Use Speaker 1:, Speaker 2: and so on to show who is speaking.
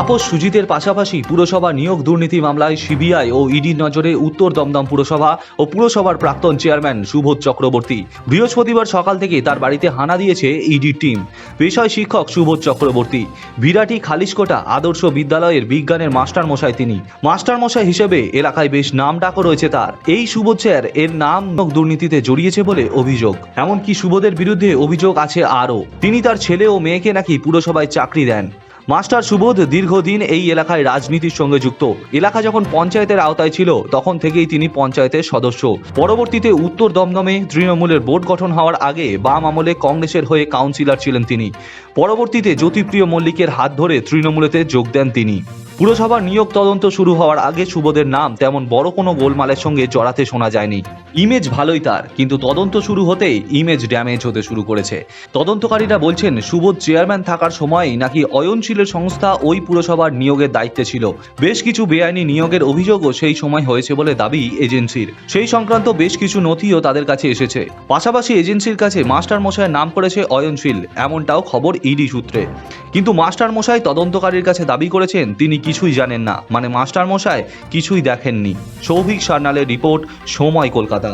Speaker 1: তাপস সুজিতের পাশাপাশি পুরসভা নিয়োগ দুর্নীতি মামলায় সিবিআই ও ইডির নজরে উত্তর দমদম পুরসভা ও পুরসভার প্রাক্তন চেয়ারম্যান সুবোধ চক্রবর্তী। বৃহস্পতিবার সকাল থেকে তার বাড়িতে হানা দিয়েছে ইডির টিম। পেশায় শিক্ষক সুবোধ চক্রবর্তী। বিরাটি খালিশকোটা আদর্শ বিদ্যালয়ের বিজ্ঞানের মাস্টার মশাই তিনি। মাস্টার মশাই হিসেবে এলাকায় বেশ নাম ডাকও রয়েছে তার। এই সুবোধ স্যার এর নাম দুর্নীতিতে জড়িয়েছে বলে অভিযোগ। এমনকি সুবোধের বিরুদ্ধে অভিযোগ আছে আরও। তিনি তার ছেলে ও মেয়েকে নাকি পুরসভায় চাকরি দেন। মাস্টার সুবোধ দীর্ঘদিন এই এলাকায় রাজনীতির সঙ্গে যুক্ত। এলাকা যখন পঞ্চায়েতের আওতায় ছিল, তখন থেকেই তিনি পঞ্চায়েতের সদস্য। পরবর্তীতে উত্তর দমদমে তৃণমূলের বোর্ড গঠন হওয়ার আগে বাম আমলে কংগ্রেসের হয়ে কাউন্সিলর ছিলেন তিনি। পরবর্তীতে জ্যোতিপ্রিয় মল্লিকের হাত ধরে তৃণমূলেতে যোগ দেন তিনি। পুরসভার নিয়োগ তদন্ত শুরু হওয়ার আগে সুবোধের নাম তেমন বড় কোনো গোলমালের সঙ্গে জড়াতে শোনা যায়নি। ইমেজ ভালোই তার, কিন্তু তদন্ত শুরু হতেই ইমেজ ড্যামেজ হতে শুরু করেছে। তদন্তকারীরা বলছেন, সুবোধ চেয়ারম্যান থাকার সময়ই নাকি অয়নশীলের সংস্থা ওই পুরসভার নিয়োগের দায়িত্বে ছিল। বেশ কিছু বেআইনি নিয়োগের অভিযোগও সেই সময় হয়েছে বলে দাবি এজেন্সির। সেই সংক্রান্ত বেশ কিছু নথিও তাদের কাছে এসেছে। পাশাপাশি এজেন্সির কাছে মাস্টার মশাইয়ের নাম করেছে অয়নশীল, এমনটাও খবর ইডি সূত্রে। কিন্তু মাস্টার মশাই তদন্তকারীর কাছে দাবি করেছেন, তিনি কিছুই জানেন না। মানে মাস্টার মশাই কিছুই দেখেননি। সৌভিক সার্নালের রিপোর্ট সময় কলকাতা।